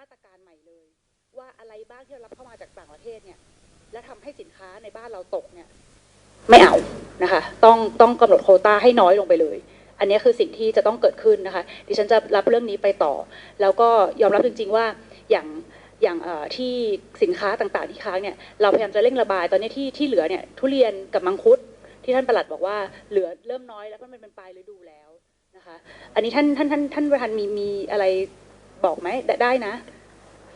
มาตรการใหม่เลย ว่าอะไรบ้างที่เรารับเข้ามาจากต่างประเทศเนี่ย และทำให้สินค้าในบ้านเราตกเนี่ย ไม่เอานะคะ ต้องต้องกำหนดโคต้าให้น้อยลงไปเลย อันนี้คือสิ่งที่จะต้องเกิดขึ้นนะคะ ดิฉันจะรับเรื่องนี้ไปต่อ แล้วก็ยอมรับจริง ๆ ว่าอย่างอย่างที่สินค้าต่างๆที่ค้างเนี่ยเราพยายามจะเร่งระบายตอนนี้ที่ที่เหลือเนี่ยทุเรียนกับมังคุดที่ท่านประหลัดบอกว่าเหลือเริ่มน้อยแล้วเพราะมันเป็นปลายฤดูแล้วนะคะ อันนี้ท่านท่านท่านท่านประธานมีมีอะไร บอกไหมได้นะ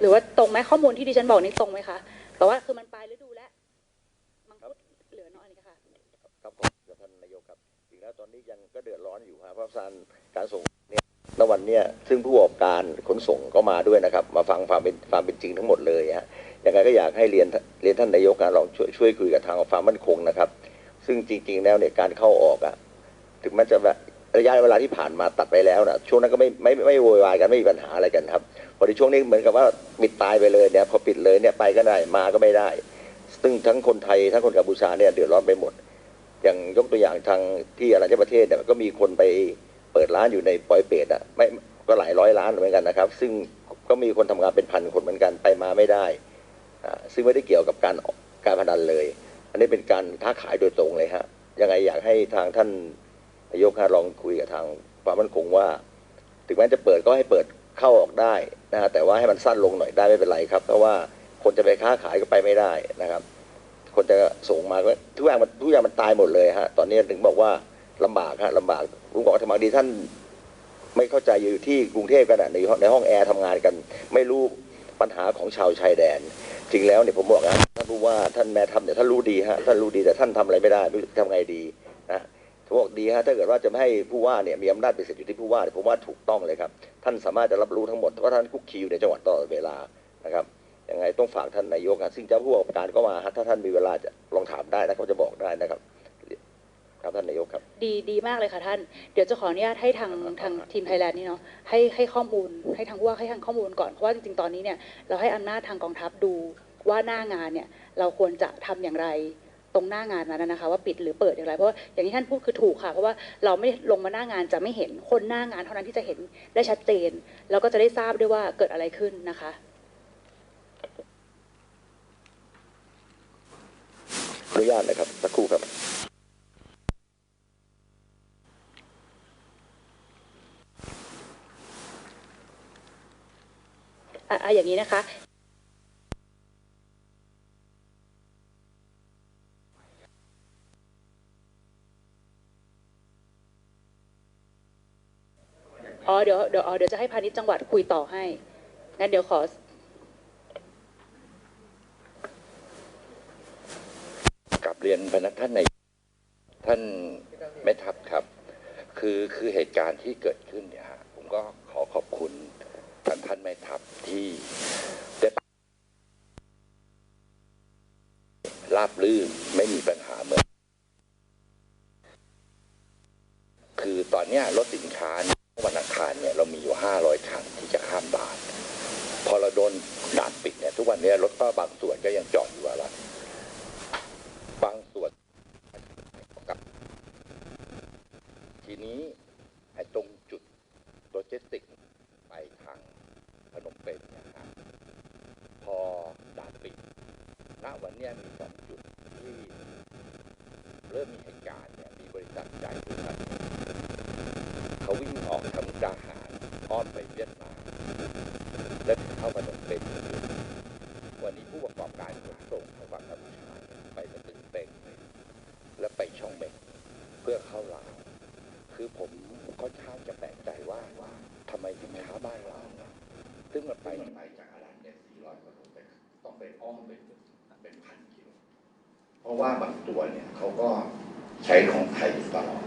หรือว่าตรงไหมข้อมูลที่ดิฉันบอกนี่ตรงไหมคะแต่ว่าคือมันปลายฤดูแล้วมังคุดเหลือน้อยนี่ค่ะครับผมท่านนายกครับจริงแล้วตอนนี้ยังก็เดือดร้อนอยู่ครับเพราะการการส่งเนี่ยณวันเนี้ยซึ่งผู้ประกอบการขนส่งก็มาด้วยนะครับ มาฟังความเป็นความเป็นจริงทั้งหมดเลยฮะยังไงก็อยากให้เรียนเรียนท่านนายกนะลองช่วยช่วยคุยกับทางความมั่นคงนะครับ ซึ่งจริง ๆ แล้วเนี่ยการเข้าออกอะถึงแม้จะแบบ ระยะเวลาที่ผ่านมาตัดไปแล้วนะช่วงนั้นก็ไม่ไม่ไม่ไมโวยวายกันไม่มีปัญหาอะไรกันครับพอในช่วงนี้เหมือนกับว่าปิดตายไปเลยเนี่ยพอปิดเลยเนี่ยไปก็ได้มาก็ไม่ได้ ซึ่งทั้งคนไทยทั้งคนกัมพูชาเนี่ยเดือดร้อนไปหมด อย่างยกตัวอย่างทางที่อรัญญประเทศเนี่ยก็มีคนไปเปิดร้านอยู่ในปอยเปตอะไม่ก็หลายร้อยล้านเหมือนกันนะครับ ซึ่งก็มีคนทำงานเป็นพันคนเหมือนกันไปมาไม่ได้ซึ่งไม่ได้เกี่ยวกับการการพนันเลย อันนี้เป็นการค้าขายโดยตรงเลยฮะยังไงอยากให้ทางท่าน นายกฮะลองคุยกับทางความมั่นคงว่า ถึงแม้จะเปิดก็ให้เปิดเข้าออกได้นะฮะแต่ว่าให้มันสั้นลงหน่อยได้ไม่เป็นไรครับเพราะว่าคนจะไปค้าขายก็ไปไม่ได้นะครับ คนจะส่งมาก็ทุกอย่างมันทุกอย่างมันตายหมดเลยฮะตอนนี้ถึงบอกว่าลำบากฮะลำบากลุงบอกว่าทำไมดีท่านไม่เข้าใจอยู่ที่กรุงเทพกันอะในห้องในห้องแอร์ทำงานกัน ไม่รู้ปัญหาของชาวชายแดน จริงแล้วเนี่ยผมบอกนะท่านผู้ว่าท่านแม่ทัพเนี่ยท่านรู้ดีฮะท่านรู้ดีแต่ท่านทำอะไรไม่ได้ไม่รู้ทำไงดีนะ บอกดีฮะถ้าเกิดว่าจะไม่ให้ผู้ว่าเนี่ยมีอำนาจเป็นสิทธิอยู่ที่ผู้ว่าเนี่ยผมว่าถูกต้องเลยครับ ท่านสามารถจะรับรู้ทั้งหมดเพราะท่านคุกคีอยู่ในจังหวัดตลอดเวลานะครับยังไงต้องฝากท่านนายกนะซึ่งเจ้าผู้ประกอบการก็มาฮะถ้าท่านมีเวลาจะลองถามได้นะเขาจะบอกได้นะครับครับท่านนายกครับดีดีมากเลยค่ะท่าน เดี๋ยวจะขออนุญาตให้ทางทางทีมไทยแลนด์นี่เนาะให้ให้ข้อมูลให้ทางผู้ว่าให้ทางข้อมูลก่อนเพราะว่าจริงๆตอนนี้เนี่ยเราให้อำนาจทางกองทัพดูว่าหน้างานเนี่ยเราควรจะทำอย่างไร ตรงหน้างานนั้นนะคะ ว่าปิดหรือเปิดอย่างไร เพราะว่าอย่างที่ท่านพูดคือถูกค่ะ เพราะว่าเราไม่ลงมาหน้างานจะไม่เห็นคนหน้างานเท่านั้นที่จะเห็นได้ชัดเจน แล้วก็จะได้ทราบด้วยว่าเกิดอะไรขึ้นนะคะอนุญาตนะครับสักครู่ครับอะอะอย่างนี้นะคะ เดี๋ยวเดี๋ยวอ๋อเดี๋ยวจะให้พาณิชย์จังหวัดคุยต่อให้งั้นเดี๋ยวขอกลับเรียนพนักท่านในท่านแม่ทัพครับ คือคือเหตุการณ์ที่เกิดขึ้นเนี่ยฮะผมก็ขอขอบคุณท่านท่านแม่ทัพที่ได้ราบลื่นไม่มีปัญหาเหมือนคือตอนนี้รถสินค้านี วันอังคารเนี่ยเรามีอยู่ห้าร้อยคันที่จะข้ามด่าน พอเราโดนด่านปิดเนี่ยทุกวันนี้รถก็บางส่วนก็ยังจอดอยู่อะละบางส่วนกับ ทีนี้ไอ้ตรงจุดโลจิสติกไปทางพนมเปญเนะฮะพอด่านปิดณวันนี้มีสองจุดที่เริ่มมีเหตุการณ์เนี่ยมีบริษัทใหญ่บริษัท จาหารอ้อมไปเวียดนามและเข้าพนมเปญวันนี้ผู้ประกอบการขนส่งทางฝั่งกัมพูชาไปสตึงเป่งและไปช่องเม็กเพื่อเข้าลาวคือผมค่อนข้างจะแปลกใจว่าว่าทำไมสินค้าบ้านเราซึ่งมันไปไปจากอารันเนี่ย400กว่าโลไปต้องไปอ้อมเป็นเป็นพันกิโลเพราะว่าบางตัวเนี่ยเขาก็ใช้ของไทยตลอด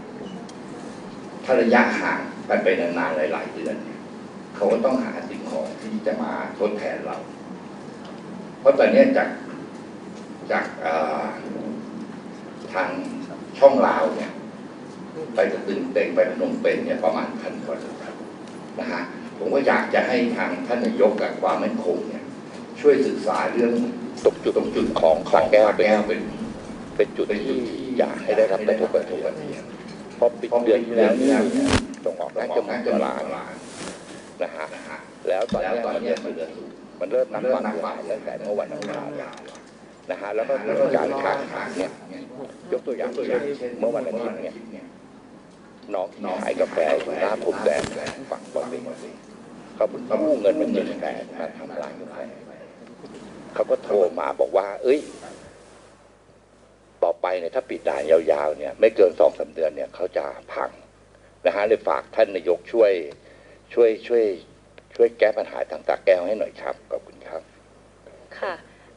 ถ้าระยะห่าง กันไปนานๆหลายๆเดือนเนี่ยเขาก็ต้องหาสิ่งของที่จะมาทดแทนเรา เพราะตอนเนี้ยจากจากเอ่อทางช่องลาวเนี่ย ไปจะตึงเต็งไปพนมเปญเนี่ยประมาณพันกว่าจุดนะฮะผมก็อยากจะให้ทางท่านนายกกับความมั่นคงเนี่ย ช่วยศึกษาเรื่องตรงจุดตรงจุดของของแก้วเป็นเป็นเป็นจุดที่อยากให้ได้รับกระทบกระทบเพราะปิดเดือนที่แล้วเนี่ย ส่งออกได้เกือบหมื่นว่าล้านนะฮะแล้วตอนนี้มันเริ่มมันเริ่มนับวันเวลาตั้งแต่เมื่อวันอังคารนะฮะแล้วก็มีการค้าขายเนี่ยยกตัวอย่างเช่นเมื่อวันอาทิตย์เนี่ยน้องน้องขายกาแฟอยู่หน้าผมแดงฝั่งบอลเองเขากู้เงินมาเจ็ดแสนมาทำร้านกาแฟเขาก็โทรมาบอกว่า เอ้ย ต่อไปเนี่ยถ้าปิดด่านยาวๆเนี่ย ไม่เกินสองสาเดือนเนี่ยเขาจะพัง นะฮะเลยฝากท่านนายกช่วยช่วยช่วยช่วยแก้ปัญหาทางตาแก้วให้หน่อยครับขอบคุณครับค่ะ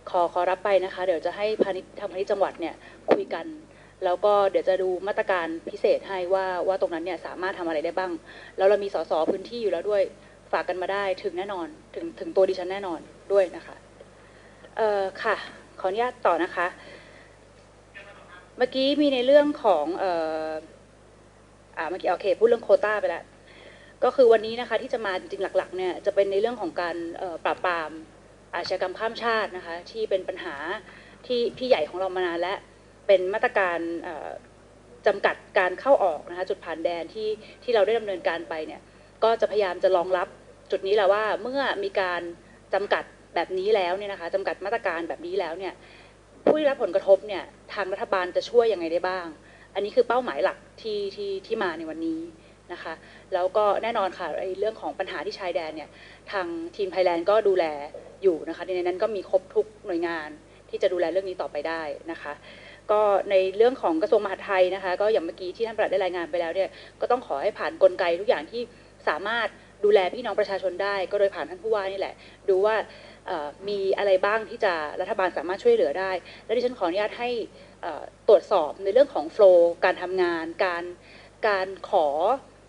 ขอขอรับไปนะคะ เดี๋ยวจะให้พาณิชย์ทางพาณิชย์จังหวัดเนี่ยคุยกัน แล้วก็เดี๋ยวจะดูมาตรการพิเศษให้ว่าว่าตรงนั้นเนี่ยสามารถทำอะไรได้บ้าง แล้วเรามีสสพื้นที่อยู่แล้วด้วยฝากกันมาได้ถึงแน่นอนถึงถึงตัวดิฉันแน่นอนด้วยนะคะเอ่อค่ะ ขออนุญาตต่อนะคะ เมื่อกี้มีในเรื่องของเอ่อ อ่าเมื่อกี้โอเคพูดเรื่องโคต้าไปแล้วก็คือวันนี้นะคะที่จะมาจริงๆหลักๆเนี่ยจะเป็นในเรื่องของการปราบปรามอาชญากรรมข้ามชาตินะคะที่เป็นปัญหาที่ที่ใหญ่ของเรามานานและเป็นมาตรการเอ่อจำกัดการเข้าออกนะคะจุดผ่านแดนที่ที่เราได้ดำเนินการไปเนี่ยก็จะพยายามจะรองรับจุดนี้แหละว่าเมื่อมีการจำกัดแบบนี้แล้วเนี่ยนะคะจำกัดมาตรการแบบนี้แล้วเนี่ยผู้ได้รับผลกระทบเนี่ยทางรัฐบาลจะช่วยยังไงได้บ้าง อันนี้คือเป้าหมายหลักที่ที่ที่มาในวันนี้นะคะแล้วก็แน่นอนค่ะไอ้เรื่องของปัญหาที่ชายแดนเนี่ยทางทีมไทยแลนด์ก็ดูแลอยู่นะคะในนั้นก็มีครบทุกหน่วยงานที่จะดูแลเรื่องนี้ต่อไปได้นะคะก็ในเรื่องของกระทรวงมหาดไทยนะคะก็อย่างเมื่อกี้ที่ท่านประหลัดได้รายงานไปแล้วเนี่ยก็ต้องขอให้ผ่านกลไกทุกอย่างที่สามารถดูแลพี่น้องประชาชนได้ ก็โดยผ่านท่านผู้ว่านี่แหละ ดูว่า มีอะไรบ้างที่จะรัฐบาลสามารถช่วยเหลือได้ และดิฉันขออนุญาตให้ตรวจสอบในเรื่องของโฟล์การทำงาน การการขอ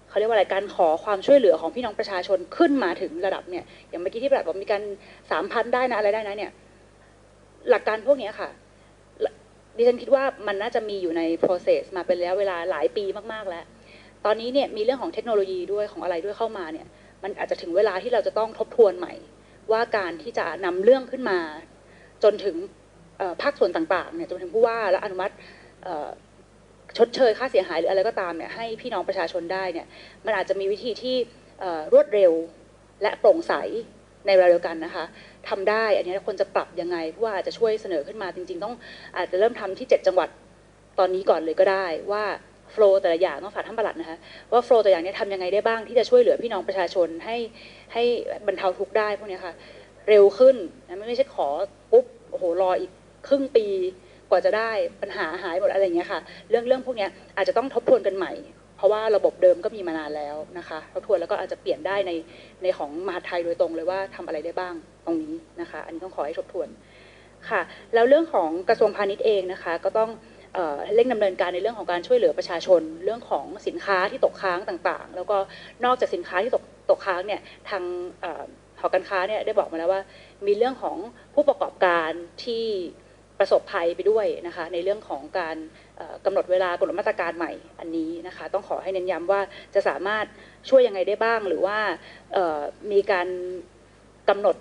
เขาเรียกว่าอะไรการขอความช่วยเหลือของพี่น้องประชาชนขึ้นมาถึงระดับเนี่ยอย่างเมื่อกี้ที่แบบบอกมีการสามพันได้นะอะไรได้นะเนี่ยหลักการพวกนี้ค่ะดิฉันคิดว่ามันน่าจะมีอยู่ใน process มาเป็นระยะเวลาหลายปีมากๆแล้ว ตอนนี้เนี่ยมีเรื่องของเทคโนโลยีด้วยของอะไรด้วยเข้ามาเนี่ยมันอาจจะถึงเวลาที่เราจะต้องทบทวนใหม่ ว่าการที่จะนำเรื่องขึ้นมา จนถึงภาคส่วนต่างๆเนี่ยจนถึงผู้ว่าและอนุมัติชดเชยค่าเสียหายหรืออะไรก็ตามเนี่ยให้พี่น้องประชาชนได้เนี่ยมันอาจจะมีวิธีที่รวดเร็วและโปร่งใสในเวลาเดียวกันนะคะทำได้อันนี้ควรจะปรับยังไงผู้ว่าอาจจะช่วยเสนอขึ้นมาจริง ๆ ต้องอาจจะเริ่มทำที่ 7 จังหวัดตอนนี้ก่อนเลยก็ได้ว่า โฟล์แต่ละอย่างต้องฝากท่านประหลัดนะคะว่าโฟล์แต่ละอย่างนี้ทำยังไงได้บ้างที่จะช่วยเหลือพี่น้องประชาชนให้ให้บรรเทาทุกข์ได้พวกนี้ค่ะเร็วขึ้นนะไม่ใช่ขอปุ๊บโอ้โหรออีกครึ่งปีกว่าจะได้ปัญหาหายหมดอะไรอย่างเงี้ยค่ะ เรื่องเรื่องพวกนี้อาจจะต้องทบทวนกันใหม่ เพราะว่าระบบเดิมก็มีมานานแล้วนะคะทบทวนแล้วก็อาจจะเปลี่ยนได้ในในของมหาไทยโดยตรงเลยว่าทำอะไรได้บ้างตรงนี้นะคะ อันนี้ต้องขอให้ทบทวนค่ะ แล้วเรื่องของกระทรวงพาณิชย์เองนะคะ ก็ต้อง เเร่งดำเนินการในเรื่องของการช่วยเหลือประชาชน เรื่องของสินค้าที่ตกค้างต่างๆ แล้วก็นอกจากสินค้าที่ตกตกค้างเนี่ยทางหอการค้าเนี่ยได้บอกมาแล้วว่า มีเรื่องของผู้ประกอบการที่ประสบภัยไปด้วยนะคะในเรื่องของการเอ่อกำหนดเวลากำหนดมาตรการใหม่อันนี้นะคะต้องขอให้เน้นย้ำว่าจะสามารถช่วยยังไงได้บ้างหรือว่ามีการกำหนด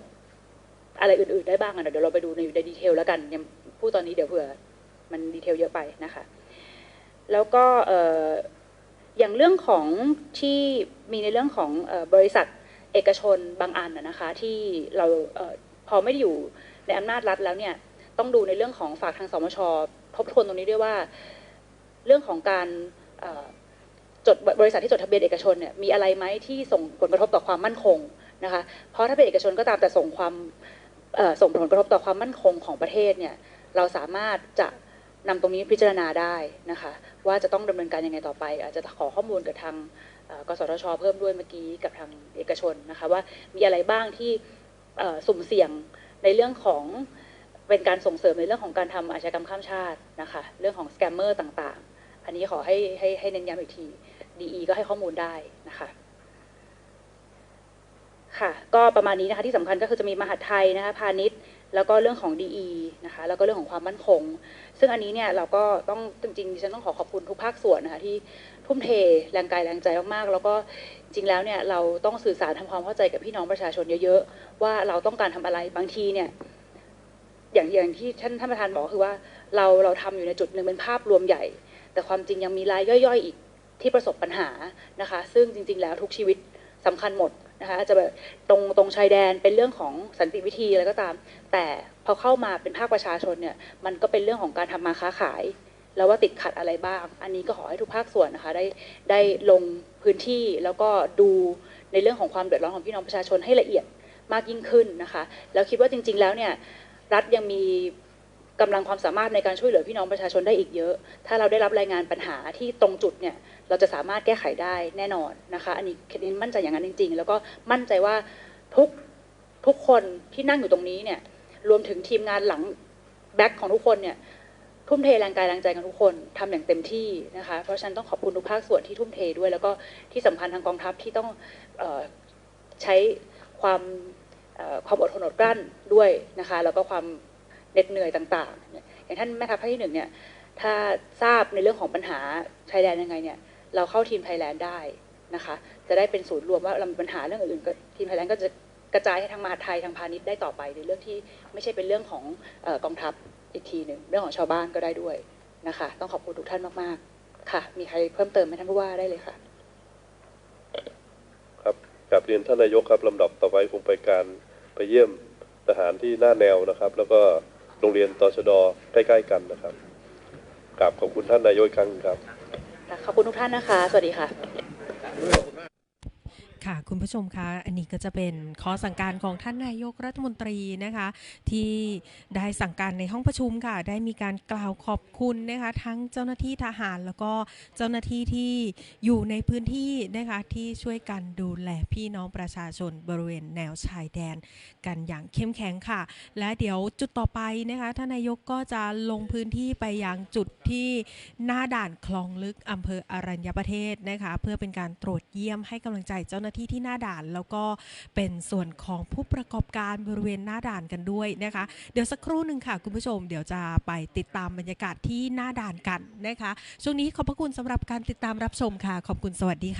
อะไรอื่น ๆ ได้บ้างอะเดี๋ยวเราไปดูในในดีเทลแล้วกันยังพูดตอนนี้เดี๋ยวเผื่อ มันดีเทลเยอะไปนะคะ แล้วก็ออย่างเรื่องของที่มีในเรื่องของอบริษัทเอกชนบางอันนะคะ ที่เราเออพอไม่ได้อยู่ในอำนาจรัฐแล้วเนี่ยต้องดูในเรื่องของฝากทางสมชทบทวนตรงนี้ด้วยว่า เรื่องของการจดบริษัทที่จดทะเบียนเอกชนเนี่ยมีอะไรไหมที่ส่งผลกระทบต่อความมั่นคงนะคะเพราะถ้าเป็นเอกชนก็ตามแต่ส่งความส่งผลกระทบต่อความมั่นคงของประเทศเนี่ยเราสามารถจะ นำตรงนี้พิจารณาได้นะคะ ว่าจะต้องดำเนินการยังไงต่อไป อาจจะขอข้อมูลกับทางกสทช เพิ่มด้วยเมื่อกี้กับทางเอกชนนะคะ ว่ามีอะไรบ้างที่สุ่มเสี่ยงในเรื่องของเป็นการส่งเสริมในเรื่องของการทำอาชญากรรมข้ามชาตินะคะ เรื่องของสแกมเมอร์ต่างๆ อันนี้ขอให้ให้ให้เน้นย้ำอีกที DE ก็ให้ข้อมูลได้นะคะค่ะ ก็ประมาณนี้นะคะที่สำคัญก็คือจะมีมหาดไทยนะคะพาณิชย์ แล้วก็เรื่องของ DE นะคะแล้วก็เรื่องของความมั่นคง ซึ่งอันนี้เนี่ยเราก็ต้องจริงๆดิฉันต้องขอขอบคุณทุกภาคส่วนนะคะที่ทุ่มเทแรงกายแรงใจมากๆ แล้วก็จริงแล้วเนี่ยเราต้องสื่อสารทำความเข้าใจกับพี่น้องประชาชนเยอะๆ ว่าเราต้องการทำอะไรบางทีเนี่ยอย่างอย่างที่ท่านท่านประธานบอกคือว่าเราเราทำอยู่ในจุดหนึ่งเป็นภาพรวมใหญ่ แต่ความจริงยังมีรายย่อยๆ อีกที่ประสบปัญหานะคะ ซึ่งจริง ๆ แล้วทุกชีวิต สำคัญหมดนะคะอาจจะแบบตรงตรงชายแดนเป็นเรื่องของสันติวิธีอะไรก็ตาม แต่พอเข้ามาเป็นภาคประชาชนเนี่ยมันก็เป็นเรื่องของการทำมาค้าขาย แล้วว่าติดขัดอะไรบ้าง อันนี้ก็ขอให้ทุกภาคส่วนนะคะได้ได้ลงพื้นที่แล้วก็ดูในเรื่องของความเดือดร้อนของพี่น้องประชาชนให้ละเอียดมากยิ่งขึ้นนะคะ แล้วคิดว่าจริง ๆ แล้วเนี่ยรัฐยังมี กำลังความสามารถในการช่วยเหลือพี่น้องประชาชนได้อีกเยอะ ถ้าเราได้รับรายงานปัญหาที่ตรงจุดเนี่ย เราจะสามารถแก้ไขได้แน่นอนนะคะ อันนี้เคทมั่นใจอย่างนั้นจริง ๆ แล้วก็มั่นใจว่าทุกทุกคนที่นั่งอยู่ตรงนี้เนี่ย รวมถึงทีมงานหลังแบ็คของทุกคนเนี่ย ทุ่มเทแรงกายแรงใจกันทุกคนทำอย่างเต็มที่นะคะ เพราะฉะนั้นต้องขอบคุณทุกภาคส่วนที่ทุ่มเทด้วย แล้วก็ที่สำคัญทางกองทัพที่ต้องออใช้ความความอดทนอดกลั้นด้วยนะคะ แล้วก็ความ เหน็ดเหนื่อยต่างๆ อย่างท่านแม่ทัพภาคที่หนึ่งเนี่ยถ้าทราบในเรื่องของปัญหาชายแดนยังไงเนี่ยเราเข้าทีมไทยแลนด์ได้นะคะจะได้เป็นศูนย์รวมว่าเรามีปัญหาเรื่องอื่นๆทีมไทยแลนด์ก็จะกระจายให้ทางมหาไทยทางพาณิชย์ได้ต่อไปในเรื่องที่ไม่ใช่เป็นเรื่องของออกองทัพอีกทีหนึ่งเรื่องของชาวบ้านก็ได้ด้วยนะคะ ต้องขอบคุณทุกท่านมากๆ ค่ะ มีใครเพิ่มเติมไหมท่านผู้ว่าได้เลยค่ะ ครับกลับเรียนท่านนายกครับลำดับต่อไปคงไปการไปเยี่ยมทหารที่หน้าแนวนะครับ แล้วก็ โรงเรียนตชดใกล้ ๆ กันนะครับกราบขอบคุณท่านนายกอีกครั้งหนึ่งครับ ขอบคุณทุกท่านนะคะ สวัสดีค่ะ ค่ะคุณผู้ชมคะอันนี้ก็จะเป็นข้อสั่งการของท่านนายกรัฐมนตรีนะคะ ที่ได้สั่งการในห้องประชุมค่ะ ได้มีการกล่าวขอบคุณนะคะ ทั้งเจ้าหน้าที่ทหารแล้วก็เจ้าหน้าที่ที่อยู่ในพื้นที่นะคะที่ช่วยกันดูแลพี่น้องประชาชนบริเวณแนวชายแดน กันอย่างเข้มแข็งค่ะ และเดี๋ยวจุดต่อไปนะคะท่านนายกก็จะลงพื้นที่ไปยังจุดที่หน้าด่านคลองลึกอำเภออรัญญประเทศนะคะ เพื่อเป็นการตรวจเยี่ยมให้กำลังใจเจ้าหน้าที่ที่หน้าด่าน แล้วก็เป็นส่วนของผู้ประกอบการบริเวณหน้าด่านกันด้วยนะคะ เดี๋ยวสักครู่หนึ่งค่ะ คุณผู้ชมเดี๋ยวจะไปติดตามบรรยากาศที่หน้าด่านกันนะคะ ช่วงนี้ขอบพระคุณสำหรับการติดตามรับชมค่ะ ขอบคุณสวัสดีค่ะ